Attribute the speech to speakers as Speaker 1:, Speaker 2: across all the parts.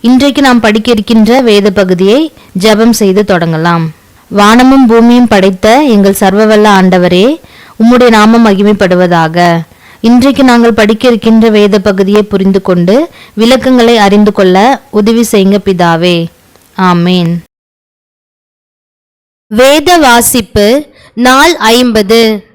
Speaker 1: இன்றைக்கு நாம் படிக்க இருக்கின்ற வேத பகுதியை ஜெபம் செய்து தொடங்கலாம். வானமும் பூமியும் படைத்த எங்கள் சர்வவல்ல ஆண்டவரே உம்முடைய நாமம் மகிமைப்படுவதாக. இன்றைக்கு நாங்கள் படிக்க இருக்கின்ற வேத பகுதியை புரிந்து கொண்டு விளக்கங்களை அறிந்து கொள்ள உதவி செய்யுங்க பிதாவே. ஆமேன்.
Speaker 2: வேத வாசிப்பு நாள் ஐம்பது.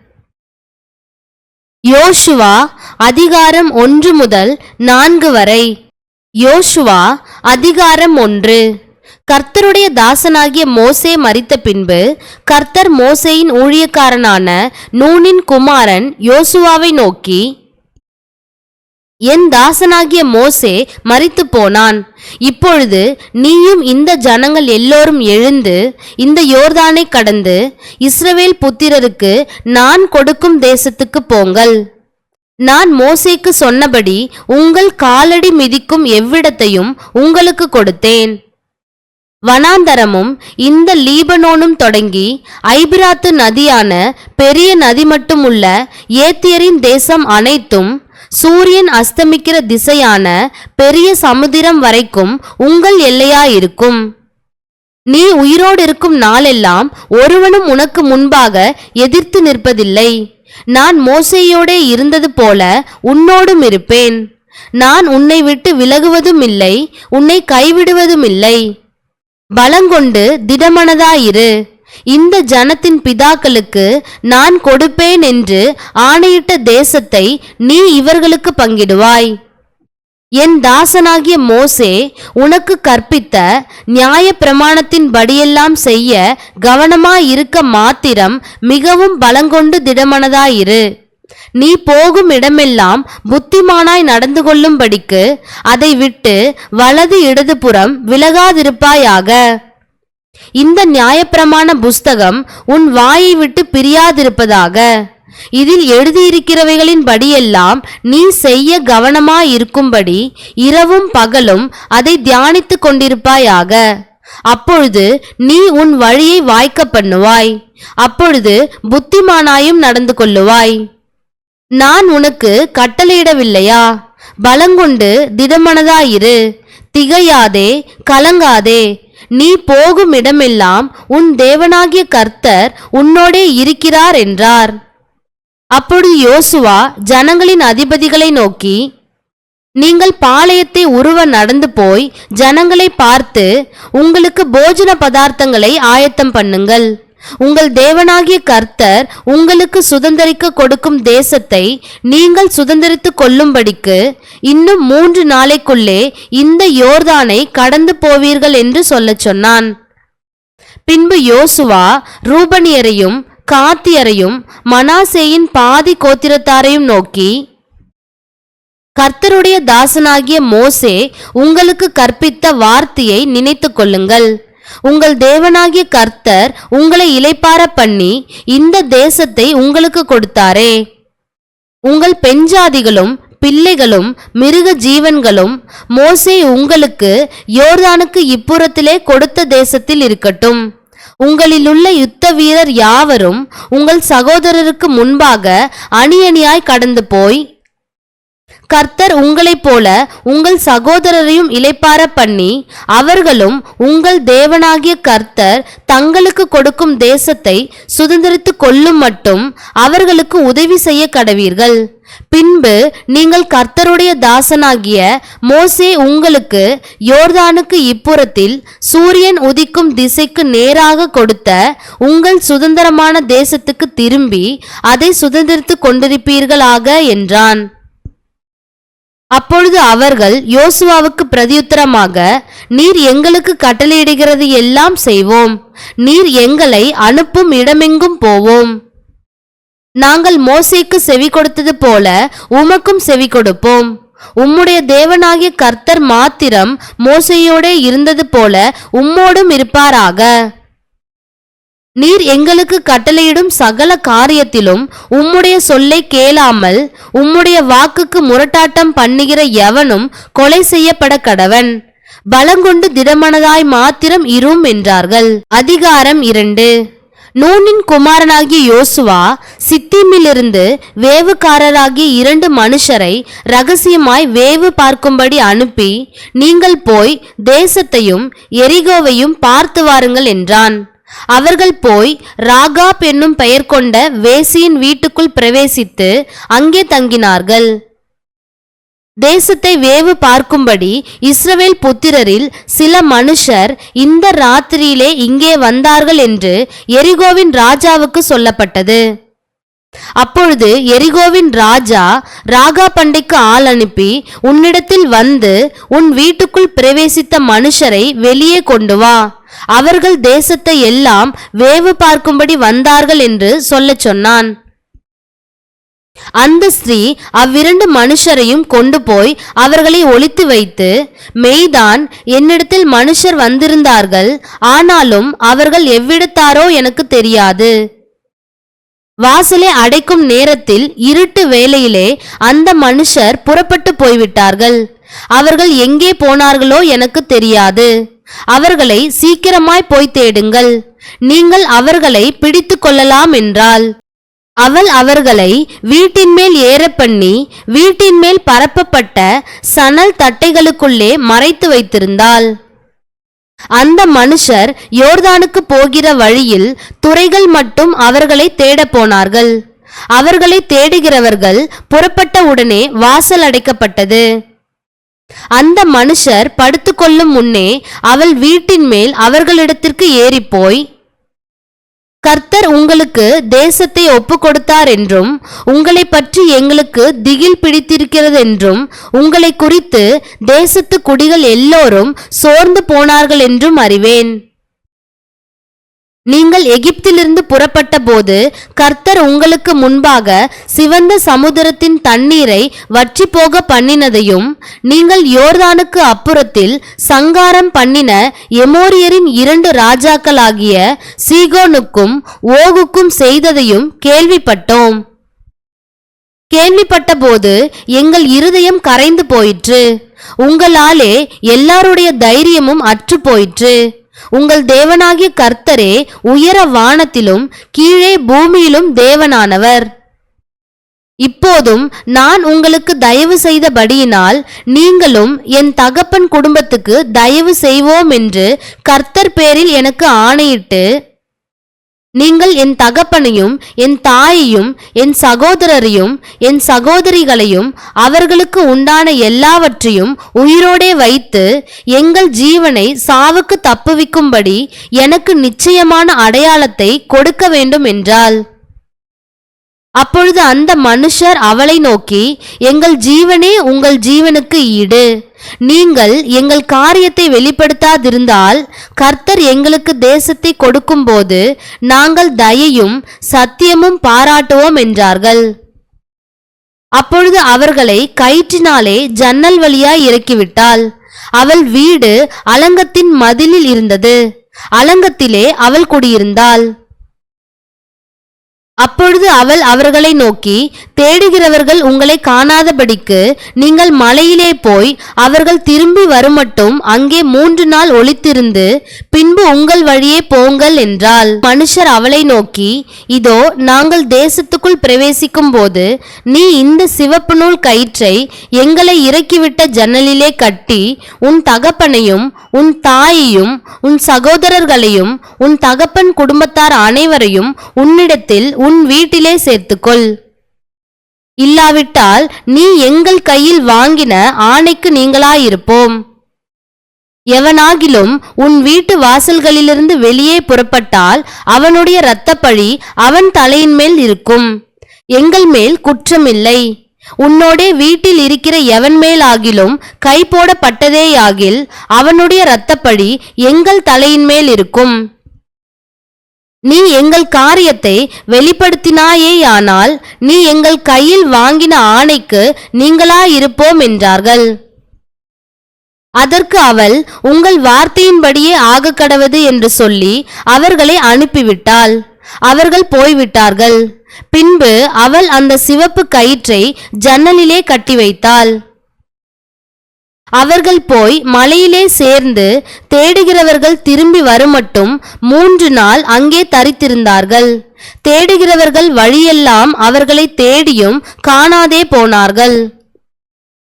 Speaker 2: யோசுவா அதிகாரம் ஒன்று முதல் நான்கு வரை. யோசுவா அதிகாரம் ஒன்று. கர்த்தருடைய தாசனாகிய மோசே மறித்த பின்பு கர்த்தர் மோசேயின் ஊழியக்காரனான நூனின் குமாரன் யோசுவாவை நோக்கி என் தாசனாகிய மோசே மறித்து போனான். இப்பொழுது நீயும் இந்த ஜனங்கள் எல்லோரும் எழுந்து இந்த யோர்தானை கடந்து இஸ்ரவேல் புத்திரருக்கு நான் கொடுக்கும் தேசத்துக்கு போங்கள். நான் மோசேக்கு சொன்னபடி உங்கள் காலடி மிதிக்கும் எவ்விடத்தையும் உங்களுக்கு கொடுத்தேன். வனாந்தரமும் இந்த லீபனோனும் தொடங்கி ஐபிராத்து நதியான பெரிய நதி மட்டும் உள்ள ஏத்தியரின் தேசம் அனைத்தும் சூரியன் அஸ்தமிக்கிற திசையான பெரிய சமுத்திரம் வரைக்கும் உங்கள் எல்லையாயிருக்கும். நீ உயிரோடு இருக்கும் நாளெல்லாம் ஒருவனும் உனக்கு முன்பாக எதிர்த்து நிற்பதில்லை. நான் மோசையோடே இருந்தது போல உன்னோடும் இருப்பேன். நான் உன்னை விட்டு விலகுவதும் இல்லை உன்னை கைவிடுவதும் இல்லை பலங்கொண்டு திடமனதாயிரு. இந்த ஜனத்தின் பிதாக்களுக்கு நான் கொடுப்பேன் என்று ஆணையிட்ட தேசத்தை நீ இவர்களுக்கு பங்கிடுவாய். என் தாசனாகிய மோசே உனக்கு கற்பித்த நியாய பிரமாணத்தின் படியெல்லாம் செய்ய கவனமாயிருக்க மாத்திரம் மிகவும் பலங்கொண்டு திடமனதாயிரு. நீ போகும் இடமெல்லாம் புத்திமானாய் நடந்து கொள்ளும்படிக்கு அதை விட்டு வலது இடதுபுறம் விலகாதிருப்பாயாக. இந்த நியாயப்பிரமாண புஸ்தகம் உன் வாயை விட்டு பிரியாதிருப்பதாக. இதில் எழுதியிருக்கிறவைகளின் படியெல்லாம் நீ செய்ய கவனமாயிருக்கும்படி இரவும் பகலும் அதை தியானித்துக் கொண்டிருப்பாயாக. அப்பொழுது நீ உன் வழியை வாய்க்க பண்ணுவாய். அப்பொழுது புத்திமானாயும் நடந்து கொள்ளுவாய். நான் உனக்கு கட்டளையிடவில்லையா? பலங்கொண்டு திடமனதாயிரு. திகையாதே கலங்காதே. நீ போகும் இடமெல்லாம் உன் தேவனாகிய கர்த்தர் உன்னோடே இருக்கிறார் என்றார். அப்பொழுது யோசுவா ஜனங்களின் அதிபதிகளை நோக்கி நீங்கள் பாளையத்தை உருவ நடந்து போய் ஜனங்களை பார்த்து உங்களுக்கு போஜன பதார்த்தங்களை ஆயத்தம் பண்ணுங்கள். உங்கள் தேவனாகிய கர்த்தர் உங்களுக்கு சுதந்திரிக்க கொடுக்கும் தேசத்தை நீங்கள் சுதந்தரித்துக் கொள்ளும்படிக்கு இன்னும் மூன்று நாளைக்குள்ளே இந்த யோர்தானை கடந்து போவீர்கள் என்று சொல்லச் சொன்னான். பின்பு யோசுவா ரூபனியரையும் காத்தியரையும் மனாசேயின் பாதி கோத்திரத்தாரையும் நோக்கி கர்த்தருடைய தாசனாகிய மோசே உங்களுக்கு கற்பித்த வார்த்தையை நினைத்து கொள்ளுங்கள். உங்கள் தேவனாகிய கர்த்தர் உங்களை இலைப்பார பண்ணி இந்த தேசத்தை உங்களுக்கு கொடுத்தாரே. உங்கள் பெண்ஜாதிகளும் பிள்ளைகளும் மிருக ஜீவன்களும் மோசே உங்களுக்கு யோர்தானுக்கு இப்புறத்திலே கொடுத்த தேசத்தில் இருக்கட்டும். உங்களிலுள்ள யுத்த வீரர் யாவரும் உங்கள் சகோதரருக்கு முன்பாக அணி அணியாய் கடந்து போய் கர்த்தர் உங்களைப் போல உங்கள் சகோதரரையும் இலைப்பார பண்ணி அவர்களும் உங்கள் தேவனாகிய கர்த்தர் தங்களுக்கு கொடுக்கும் தேசத்தை சுதந்திரித்து கொள்ளும் மட்டும் அவர்களுக்கு உதவி செய்ய கடவீர்கள். பின்பு நீங்கள் கர்த்தருடைய தாசனாகிய மோசே உங்களுக்கு யோர்தானுக்கு இப்புறத்தில் சூரியன் உதிக்கும் திசைக்கு நேராக கொடுத்த உங்கள் சுதந்திரமான தேசத்துக்கு திரும்பி அதை சுதந்திரித்து கொண்டிருப்பீர்களாக என்றான். அப்பொழுது அவர்கள் யோசுவாவுக்கு பிரதியுத்தரமாக நீர் எங்களுக்கு கட்டளையிடுகிறது எல்லாம் செய்வோம். நீர் எங்களை அனுப்பும் இடமெங்கும் போவோம். நாங்கள் மோசைக்கு செவி கொடுத்தது போல உமக்கும் செவி கொடுப்போம். உம்முடைய தேவனாகிய கர்த்தர் மாத்திரம் மோசையோடே இருந்தது போல உம்மோடும் இருப்பாராக. நீர் எங்களுக்கு கட்டளையிடும் சகல காரியத்திலும் உம்முடைய சொல்லை கேளாமல் உம்முடைய வாக்குக்கு முரட்டாட்டம் பண்ணுகிற எவனும் கொலை செய்யப்பட கடவன். பலங்கொண்டு திடமனதாய் மாத்திரம் இரும் என்றார்கள். அதிகாரம் இரண்டு. நூனின் குமாரனாகிய யோசுவா சித்திமிலிருந்து வேவுக்காரராகிய இரண்டு மனுஷரை ரகசியமாய் வேவு பார்க்கும்படி அனுப்பி நீங்கள் போய் தேசத்தையும் எரிகோவையும் பார்த்து வாருங்கள் என்றான். அவர்கள் போய் ராகாப் என்னும் பெயர் கொண்ட வேசியின் வீட்டுக்குள் பிரவேசித்து அங்கே தங்கினார்கள். தேசத்தை வேவு பார்க்கும்படி இஸ்ரவேல் புத்திரரில் சில மனுஷர் இந்த ராத்திரியிலே இங்கே வந்தார்கள் என்று எரிகோவின் ராஜாவுக்கு சொல்லப்பட்டது. அப்பொழுது எரிகோவின் ராஜா ராகா பண்டைக்கு ஆள் அனுப்பி உன்னிடத்தில் வந்து உன் வீட்டுக்குள் பிரவேசித்த மனுஷரை வெளியே கொண்டு வா. அவர்கள் தேசத்தை எல்லாம் வேவு பார்க்கும்படி வந்தார்கள் என்று சொல்லச் சொன்னான். அந்த ஸ்திரீ அவ்விரண்டு மனுஷரையும் கொண்டு போய் அவர்களை ஒழித்து வைத்து மெய்தான் என்னிடத்தில் மனுஷர் வந்திருந்தார்கள். ஆனாலும் அவர்கள் எவ்விடத்தாரோ எனக்கு தெரியாது. வாசலை அடைக்கும் நேரத்தில் இருட்டு வேளையிலே அந்த மனுஷர் புறப்பட்டு போய்விட்டார்கள். அவர்கள் எங்கே போனார்களோ எனக்கு தெரியாது. அவர்களை சீக்கிரமாய் போய் தேடுங்கள். நீங்கள் அவர்களை பிடித்து கொள்ளலாம் என்றாள். அவள் அவர்களை வீட்டின் மேல் ஏற பண்ணி வீட்டின் மேல் பரப்பப்பட்ட சணல் தட்டைகளுக்குள்ளே மறைத்து வைத்திருந்தாள். அந்த மனுஷர் யோர்தானுக்கு போகிற வழியில் துறைகள் மட்டும் அவர்களை தேடப் போனார்கள். அவர்களை தேடுகிறவர்கள் புறப்பட்ட உடனே வாசல் அடைக்கப்பட்டது. அந்த மனுஷர் படுத்துக்கொள்ளும் முன்னே அவள் வீட்டின் மேல் அவர்களிடத்திற்கு ஏறிப்போய் கர்த்தர் உங்களுக்கு தேசத்தை ஒப்பு கொடுத்தார் என்றும் உங்களை பற்றி எங்களுக்கு திகில் பிடித்திருக்கிறதென்றும் உங்களை குறித்து தேசத்து குடிகள் எல்லோரும் சோர்ந்து போனார்கள் என்றும் அறிவேன். நீங்கள் எகிப்திலிருந்து புறப்பட்ட போது கர்த்தர் உங்களுக்கு முன்பாக சிவந்த சமுத்திரத்தின் தண்ணீரை வற்றி போக பண்ணினதையும் நீங்கள் யோர்தானுக்கு அப்புறத்தில் சங்காரம் பண்ணின எமோரியரின் இரண்டு ராஜாக்களாகிய சீகோனுக்கும் ஓகுக்கும் செய்ததையும் கேள்விப்பட்டோம். கேள்விப்பட்டபோது எங்கள் இருதயம் கரைந்து போயிற்று. உங்களாலே எல்லாருடைய தைரியமும் அற்று போயிற்று உங்கள் தேவனாகிய கர்த்தரே உயர வானத்திலும் கீழே பூமியிலும் தேவனானவர். இப்போதும் நான் உங்களுக்கு தயவு செய்தபடியினால் நீங்களும் என் தகப்பன் குடும்பத்துக்கு தயவு செய்வோம் என்று கர்த்தர் பேரில் எனக்கு ஆணையிட்டு நீங்கள் என் தகப்பனையும் என் தாயையும் என் சகோதரரையும் என் சகோதரிகளையும் அவர்களுக்கு உண்டான எல்லாவற்றையும் உயிரோடே வைத்து எங்கள் ஜீவனை சாவுக்கு தப்புவிக்கும்படி எனக்கு நிச்சயமான அடையாளத்தை கொடுக்க வேண்டும் என்றாள். அப்பொழுது அந்த மனுஷர் அவளை நோக்கி எங்கள் ஜீவனே உங்கள் ஜீவனுக்கு ஈடு. நீங்கள் எங்கள் காரியத்தை வெளிப்படுத்தாதிருந்தால் கர்த்தர் எங்களுக்கு தேசத்தை கொடுக்கும்போது நாங்கள் தயையும் சத்தியமும் பாராட்டுவோம் என்றார்கள். அப்பொழுது அவர்களை கயிற்றினாலே ஜன்னல் வழியாய் இறக்கிவிட்டாள். அவள் வீடு அலங்கத்தின் மதிலில் இருந்தது. அலங்கத்திலே அவள் குடியிருந்தாள். அப்பொழுது அவள் அவர்களை நோக்கி தேடுகிறவர்கள் உங்களை காணாதபடிக்கு நீங்கள் மலையிலே போய் அவர்கள் திரும்பி வருமட்டும் அங்கே மூன்று நாள் ஒளித்திருந்து பின்பு உங்கள் வழியே போங்கள் என்றாள். மனுஷர் அவளை நோக்கி இதோ நாங்கள் தேசத்துக்குள் பிரவேசிக்கும் போது நீ இந்த சிவப்பு நூல் கயிற்றை எங்களை இறக்கிவிட்ட ஜன்னலிலே கட்டி உன் தகப்பனையும் உன் தாயையும் உன் சகோதரர்களையும் உன் தகப்பன் குடும்பத்தார் அனைவரையும் உன்னிடத்தில் உன் வீட்டிலே சேர்த்துக்கொள். இல்லாவிட்டால் நீ எங்கள் கையில் வாங்கின ஆணைக்கு நீங்களாயிருப்போம். எவனாகிலும் உன் வீட்டு வாசல்களிலிருந்து வெளியே புறப்பட்டால் அவனுடைய இரத்தப்பழி அவன் தலையின் மேல் இருக்கும். எங்கள் மேல் குற்றமில்லை. உன்னோடே வீட்டில் இருக்கிற எவன் மேல் ஆகிலும் கை போடப்பட்டதேயாகில் அவனுடைய இரத்தப்பழி எங்கள் தலையின் மேல் இருக்கும். நீ எங்கள் காரியத்தை வெளிப்படுத்தினாயேயானால் நீ எங்கள் கையில் வாங்கின ஆணைக்கு நீங்களாயிருப்போம் என்றார்கள். அதற்கு அவள் உங்கள் வார்த்தையின்படியே ஆக கடவது என்று சொல்லி அவர்களை அனுப்பிவிட்டாள். அவர்கள் போய்விட்டார்கள். பின்பு அவள் அந்த சிவப்பு கயிற்றை ஜன்னலிலே கட்டி வைத்தாள். அவர்கள் போய் மலையிலே சேர்ந்து தேடுகிறவர்கள் திரும்பி வருமட்டும் மூன்று நாள் அங்கே தரித்திருந்தார்கள். தேடுகிறவர்கள் வழியெல்லாம் அவர்களை தேடியும் காணாதே போனார்கள்.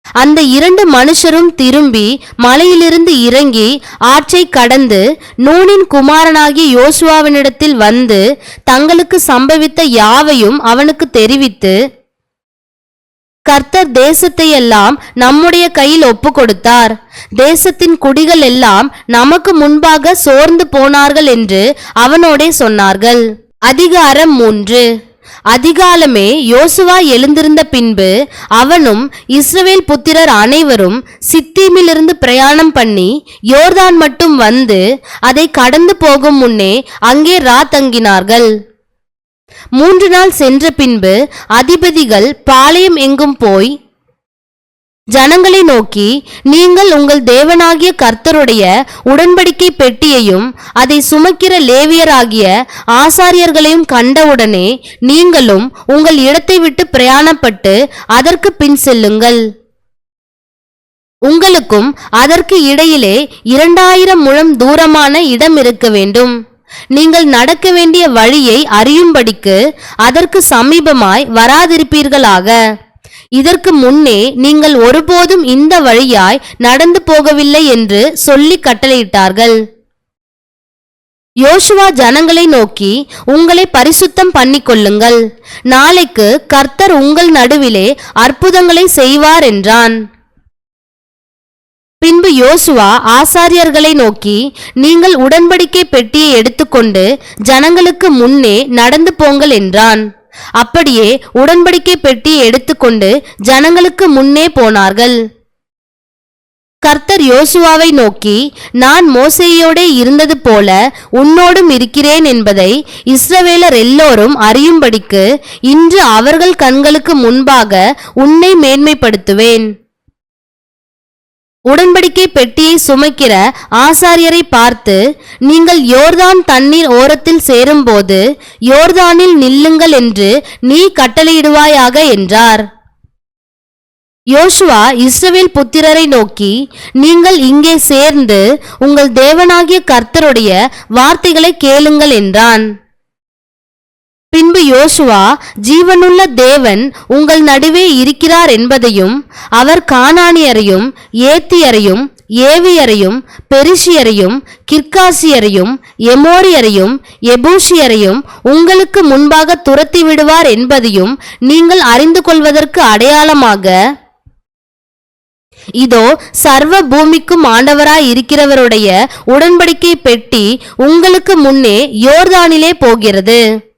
Speaker 2: அந்த இரண்டு மனுஷரும் திரும்பி மலையிலிருந்து இறங்கி ஆற்றை கடந்து நூனின் குமாரனாகிய யோசுவாவினிடத்தில் வந்து தங்களுக்கு சம்பவித்த யாவையும் அவனுக்கு தெரிவித்து கர்த்தர் தேசத்தையெல்லாம் நம்முடைய கையில் ஒப்பு கொடுத்தார் தேசத்தின் குடிகள் எல்லாம் நமக்கு முன்பாக சோர்ந்து போனார்கள் என்று அவனோடே சொன்னார்கள். அதிகாரம் மூன்று. அதிகாலமே யோசுவா எழுந்திருந்த பின்பு அவனும் இஸ்ரவேல் புத்திரர் அனைவரும் சித்தீமிலிருந்து பிரயாணம் பண்ணி யோர்தான் மட்டும் வந்து அதை கடந்து போகும் முன்னே அங்கே ரா தங்கினார்கள். மூன்று நாள் சென்ற பின்பு அதிபதிகள் பாளையம் எங்கும் போய் ஜனங்களை நோக்கி நீங்கள் உங்கள் தேவனாகிய கர்த்தருடைய உடன்படிக்கை பெட்டியையும் அதை சுமக்கிற லேவியராகிய ஆசாரியர்களையும் கண்டவுடனே நீங்களும் உங்கள் இடத்தை விட்டு பிரயாணப்பட்டு அதற்கு பின் செல்லுங்கள். உங்களுக்கும் அதற்கு இடையிலே இரண்டாயிரம் முழம் தூரமான இடம் இருக்க வேண்டும். நீங்கள் நடக்க வேண்டிய வழியை அறியும்படிக்கு அதற்கு சமீபமாய் வராதிருப்பீர்களாக. இதற்கு முன்னே நீங்கள் ஒருபோதும் இந்த வழியாய் நடந்து போகவில்லை என்று சொல்லி கட்டளையிட்டார்கள். யோசுவா ஜனங்களை நோக்கி உங்களை பரிசுத்தம் பண்ணிக்கொள்ளுங்கள் நாளைக்கு கர்த்தர் உங்கள் நடுவிலே அற்புதங்களை செய்வார் என்றான். பின்பு யோசுவா ஆசாரியர்களை நோக்கி நீங்கள் உடன்படிக்கை பெட்டியை எடுத்துக்கொண்டு ஜனங்களுக்கு முன்னே நடந்து போங்கள் என்றான். அப்படியே உடன்படிக்கை பெட்டியை எடுத்துக்கொண்டு ஜனங்களுக்கு முன்னே போனார்கள். கர்த்தர் யோசுவாவை நோக்கி நான் மோசேயோடே இருந்தது போல உன்னோடும் இருக்கிறேன் என்பதை இஸ்ரவேலர் எல்லோரும் அறியும்படிக்கு இன்று அவர்கள் கண்களுக்கு முன்பாக உன்னை மேன்மைப்படுத்துவேன். உடன்படிக்கை பெட்டியை சுமக்கிற ஆசாரியரை பார்த்து நீங்கள் யோர்தான் தண்ணீர் ஓரத்தில் சேரும்போது யோர்தானில் நில்லுங்கள் என்று நீ கட்டளையிடுவாயாக என்றார். யோசுவா இஸ்ரவேல் புத்திரரை நோக்கி நீங்கள் இங்கே சேர்ந்து உங்கள் தேவனாகிய கர்த்தருடைய வார்த்தைகளை கேளுங்கள் என்றான். பின்பு யோசுவா ஜீவனுள்ள தேவன் உங்கள் நடுவே இருக்கிறார் என்பதையும் அவர் கானானியரையும் ஏத்தியரையும் ஏவியரையும் பெரிசியரையும் கிர்காசியரையும் எமோரியரையும் எபூசியரையும் உங்களுக்கு முன்பாக துரத்தி விடுவார் என்பதையும் நீங்கள் அறிந்து கொள்வதற்கு அடையாளமாக இதோ சர்வ பூமிக்கும் ஆண்டவராய் இருக்கிறவருடைய உடன்படிக்கை பெட்டி உங்களுக்கு முன்னே யோர்தானிலே போகிறது.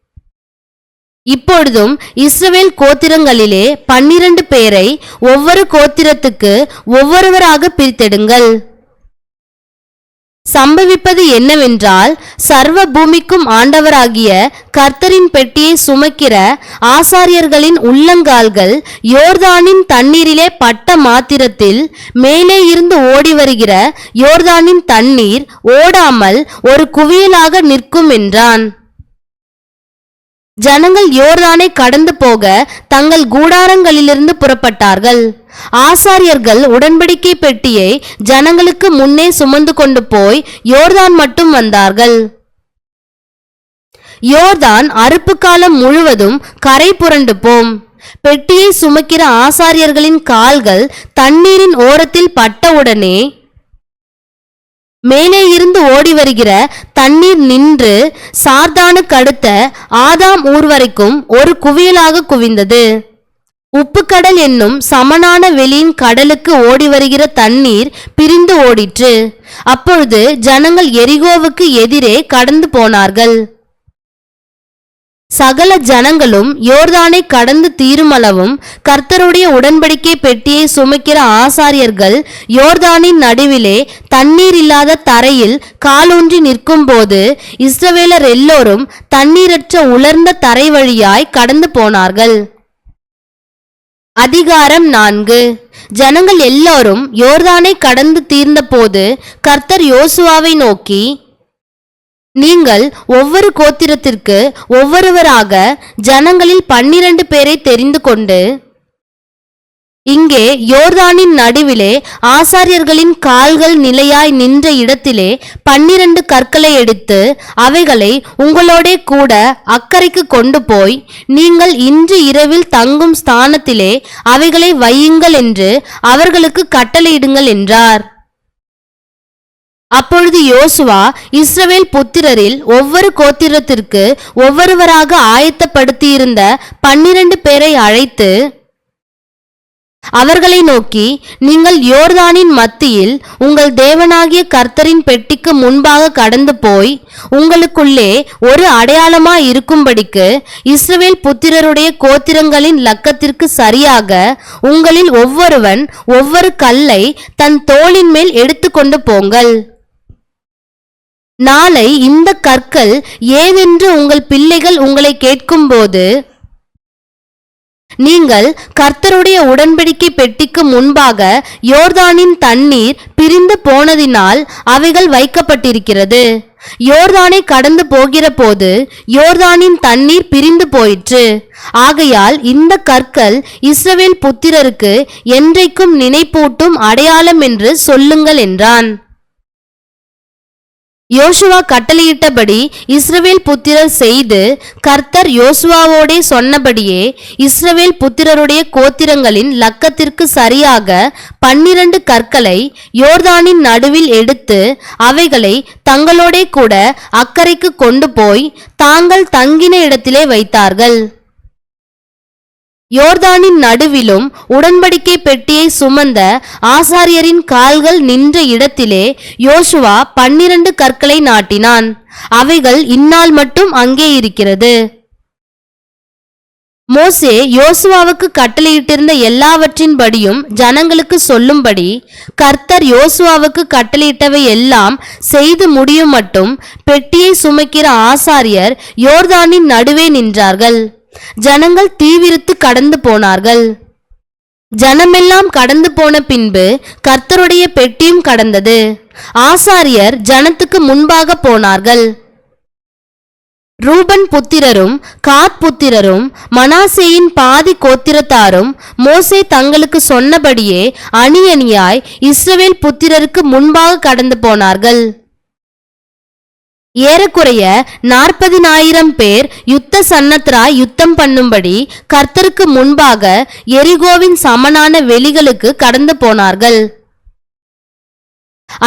Speaker 2: இப்பொழுதும் இஸ்ரவேல் கோத்திரங்களிலே பன்னிரண்டு பேரை ஒவ்வொரு கோத்திரத்துக்கு ஒவ்வொருவராக பிரித்தெடுங்கள். சம்பவிப்பது என்னவென்றால் சர்வ பூமிக்கும் ஆண்டவராகிய கர்த்தரின் பெட்டியை சுமக்கிற ஆசாரியர்களின் உள்ளங்கால்கள் யோர்தானின் தண்ணீரிலே பட்ட மாத்திரத்தில் மேலே இருந்து ஓடி வருகிற யோர்தானின் தண்ணீர் ஓடாமல் ஒரு குவியலாக நிற்கும் என்றான். ஜனங்கள் யோர்தானை கடந்து போக தங்கள் கூடாரங்களிலிருந்து புறப்பட்டார்கள். ஆசாரியர்கள் உடன்படிக்கை பெட்டியை ஜனங்களுக்கு முன்னே சுமந்து கொண்டு போய் யோர்தான் மட்டும் வந்தார்கள். யோர்தான் அறுப்பு காலம் முழுவதும் கரை புரண்டு போம். பெட்டியை சுமக்கிற ஆசாரியர்களின் கால்கள் தண்ணீரின் ஓரத்தில் பட்டவுடனே மேலே இருந்து ஓடி வருகிற தண்ணீர் நின்று சார்தானுக்கு அடுத்த ஆதாம் ஊர் வரைக்கும் ஒரு குவியலாக குவிந்தது. உப்புக்கடல் என்னும் சமனான வெளியின் கடலுக்கு ஓடி வருகிற தண்ணீர் பிரிந்து ஓடிற்று. அப்பொழுது ஜனங்கள் எரிகோவுக்கு எதிரே கடந்து போனார்கள். சகல ஜனங்களும் யோர்தானை கடந்து தீருமளவும் கர்த்தருடைய உடன்படிக்கை பெட்டியை சுமக்கிற ஆசாரியர்கள் யோர்தானின் நடுவிலே தண்ணீர் இல்லாத தரையில் காலூன்றி நிற்கும்போது இஸ்ரவேலர் எல்லோரும் தண்ணீரற்ற உலர்ந்த தரை வழியாய் கடந்து போனார்கள். அதிகாரம் நான்கு. ஜனங்கள் எல்லோரும் யோர்தானை கடந்து தீர்ந்தபோது கர்த்தர் யோசுவாவை நோக்கி நீங்கள் ஒவ்வொரு கோத்திரத்திற்கு ஒவ்வொருவராக ஜனங்களில் பன்னிரண்டு பேரை தெரிந்து கொண்டு இங்கே யோர்தானின் நடுவிலே ஆசாரியர்களின் கால்கள் நிலையாய் நின்ற இடத்திலே பன்னிரண்டு கற்களை எடுத்து அவைகளை உங்களோடே கூட அக்கறைக்கு கொண்டு போய் நீங்கள் இன்று இரவில் தங்கும் ஸ்தானத்திலே அவைகளை வையுங்கள் என்று அவர்களுக்கு கட்டளையிடுங்கள் என்றார். அப்பொழுது யோசுவா இஸ்ரவேல் புத்திரரில் ஒவ்வொரு கோத்திரத்திற்கு ஒவ்வொருவராக ஆயத்தப்படுத்தியிருந்த பன்னிரண்டு பேரை அழைத்து அவர்களை நோக்கி நீங்கள் யோர்தானின் மத்தியில் உங்கள் தேவனாகிய கர்த்தரின் பெட்டிக்கு முன்பாக கடந்து போய் உங்களுக்குள்ளே ஒரு அடையாளமாய் இருக்கும்படிக்கு இஸ்ரவேல் புத்திரருடைய கோத்திரங்களின் லக்கத்திற்கு சரியாக உங்களில் ஒவ்வொருவன் ஒவ்வொரு கல்லை தன் தோளின் மேல் எடுத்துக்கொண்டு போங்கள். நாளை இந்த கற்கள் ஏதென்று உங்கள் பிள்ளைகள் உங்களை கேட்கும்போது நீங்கள் கர்த்தருடைய உடன்படிக்கை பெட்டிக்கு முன்பாக யோர்தானின் தண்ணீர் பிரிந்து போனதினால் அவைகள் வைக்கப்பட்டிருக்கிறது. யோர்தானை கடந்து போகிற போது யோர்தானின் தண்ணீர் பிரிந்து போயிற்று. ஆகையால் இந்த கற்கள் இஸ்ரவேல் புத்திரருக்கு என்றைக்கும் நினைப்பூட்டும் அடையாளம் என்று சொல்லுங்கள் என்றான். யோசுவா கட்டளையிட்டபடி இஸ்ரவேல் புத்திரர் செய்து கர்த்தர் யோசுவாவோடே சொன்னபடியே இஸ்ரவேல் புத்திரருடைய கோத்திரங்களின் லக்கத்திற்கு சரியாக பன்னிரண்டு கற்களை யோர்தானின் நடுவில் எடுத்து அவைகளை தங்களோடே கூட அக்கறைக்கு கொண்டு போய் தாங்கள் தங்கின இடத்திலே வைத்தார்கள். யோர்தானின் நடுவிலும் உடன்படிக்கை பெட்டியை சுமந்த ஆசாரியரின் கால்கள் நின்ற இடத்திலே யோசுவா பன்னிரண்டு கற்களை நாட்டினான். அவைகள் இந்நாள் மட்டும் அங்கே இருக்கிறது. மோசே யோசுவாவுக்கு கட்டளையிட்டிருந்த எல்லாவற்றின்படியும் ஜனங்களுக்கு சொல்லும்படி கர்த்தர் யோசுவாவுக்கு கட்டளையிட்டவை எல்லாம் செய்து முடியும் மட்டும் பெட்டியை சுமக்கிற ஆசாரியர் யோர்தானின் நடுவே நின்றார்கள். ஜனங்கள் தீவிரித்து கடந்து போனார்கள். ஜனமெல்லாம் கடந்து போன பின்பு கர்த்தருடைய பெட்டியும் கடந்தது. ஆசாரியர் ஜனத்துக்கு முன்பாக போனார்கள். ரூபன் புத்திரரும் காத் புத்திரரும் மனாசேயின் பாதி கோத்திரத்தாரும் மோசே தங்களுக்கு சொன்னபடியே அணி அணியாய் இஸ்ரவேல் புத்திரருக்கு முன்பாக கடந்து போனார்கள். ஏறக்குறைய நாற்பதினாயிரம் பேர் யுத்த சன்னத்ரா யுத்தம் பண்ணும்படி கர்த்தருக்கு முன்பாக எரிகோவின் சமனான வெளிகளுக்கு கடந்து போனார்கள்.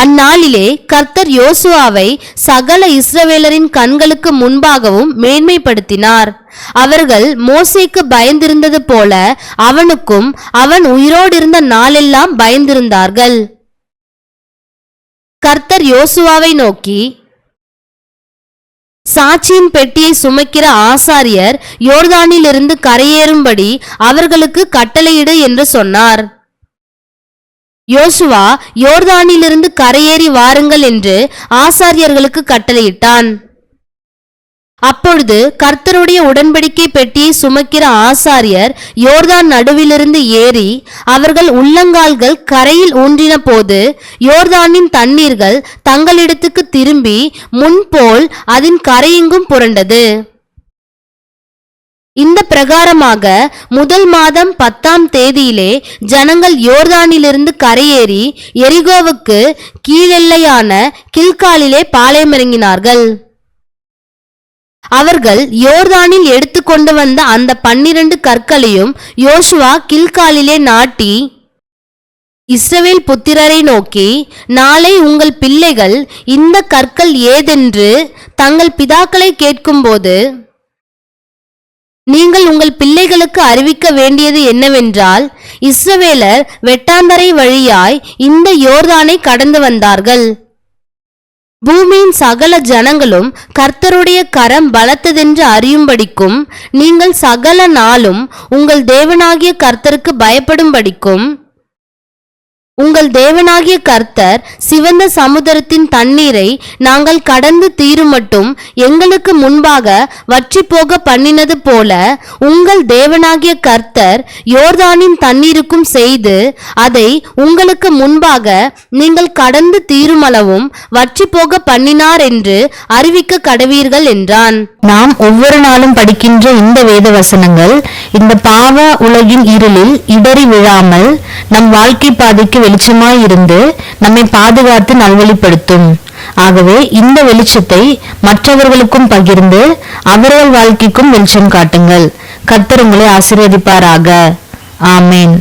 Speaker 2: அந்நாளிலே கர்த்தர் யோசுவாவை சகல இஸ்ரவேலரின் கண்களுக்கு முன்பாகவும் மேன்மைப்படுத்தினார். அவர்கள் மோசைக்கு பயந்திருந்தது போல அவனுக்கும் அவன் உயிரோடிருந்த நாளெல்லாம் பயந்திருந்தார்கள். கர்த்தர் யோசுவாவை நோக்கி சாட்சியின் பெட்டியை சுமக்கிற ஆசாரியர் யோர்தானிலிருந்து கரையேறும்படி அவர்களுக்கு கட்டளையிடு என்று சொன்னார். யோசுவா யோர்தானிலிருந்து கரையேறி வாருங்கள் என்று ஆசாரியர்களுக்கு கட்டளையிட்டான். அப்பொழுது கர்த்தருடைய உடன்படிக்கை பெட்டியை சுமக்கிற ஆசாரியர் யோர்தான் நடுவிலிருந்து ஏறி அவர்கள் உள்ளங்கால்கள் கரையில் ஊன்றின போது யோர்தானின் தண்ணீர்கள் தங்களிடத்துக்கு திரும்பி முன்போல் அதன் கரையெங்கும் புரண்டது. இந்த பிரகாரமாக முதல் மாதம் பத்தாம் தேதியிலே ஜனங்கள் யோர்தானிலிருந்து கரையேறி எரிகோவுக்கு கீழெல்லையான கில்காலிலே பாளையமிறங்கினார்கள். அவர்கள் யோர்தானில் எடுத்துக்கொண்டு வந்த அந்த பன்னிரண்டு கற்களையும் யோசுவா கில்காலிலே நாட்டி இஸ்ரவேல் புத்திரரை நோக்கி நாளை உங்கள் பிள்ளைகள் இந்த கற்கள் ஏதென்று தங்கள் பிதாக்களை கேட்கும்போது நீங்கள் உங்கள் பிள்ளைகளுக்கு அறிவிக்க வேண்டியது என்னவென்றால் இஸ்ரவேலர் வெட்டாந்தரை வழியாய் இந்த யோர்தானை கடந்து வந்தார்கள். பூமியின் சகல ஜனங்களும் கர்த்தருடைய கரம் பலத்ததென்று அறியும்படிக்கும் நீங்கள் சகல நாளும் உங்கள் தேவனாகிய கர்த்தருக்கு பயப்படும்படிக்கும் உங்கள் தேவனாகிய கர்த்தர் சிவந்த சமுத்திரத்தின் தண்ணீரை நாங்கள் கடந்து தீருமட்டும் எங்களுக்கு முன்பாக வற்றி போக பண்ணினது போல உங்கள் தேவனாகிய கர்த்தர் யோர்தானின் தண்ணீருக்கும் செய்து அதை உங்களுக்கு முன்பாக நீங்கள் கடந்து தீருமளவும் வற்றி போக பண்ணினார் என்று அறிவிக்க கடவீர்கள் என்றான்.
Speaker 1: நாம் ஒவ்வொரு நாளும் படிக்கின்ற இந்த வேத வசனங்கள் இந்த பாவ உலகின் இருளில் இடறி விழாமல் நம் வாழ்க்கை பாதைக்கு வெளிச்சமாய் இருந்து நம்மை பாதுகாத்து நல்வழிப்படுத்தும். ஆகவே இந்த வெளிச்சத்தை மற்றவர்களுக்கும் பகிர்ந்து அவர்கள் வாழ்க்கைக்கும் வெளிச்சம் காட்டுங்கள். கர்த்தர் உங்களை ஆசீர்வதிப்பாராக. ஆமேன்.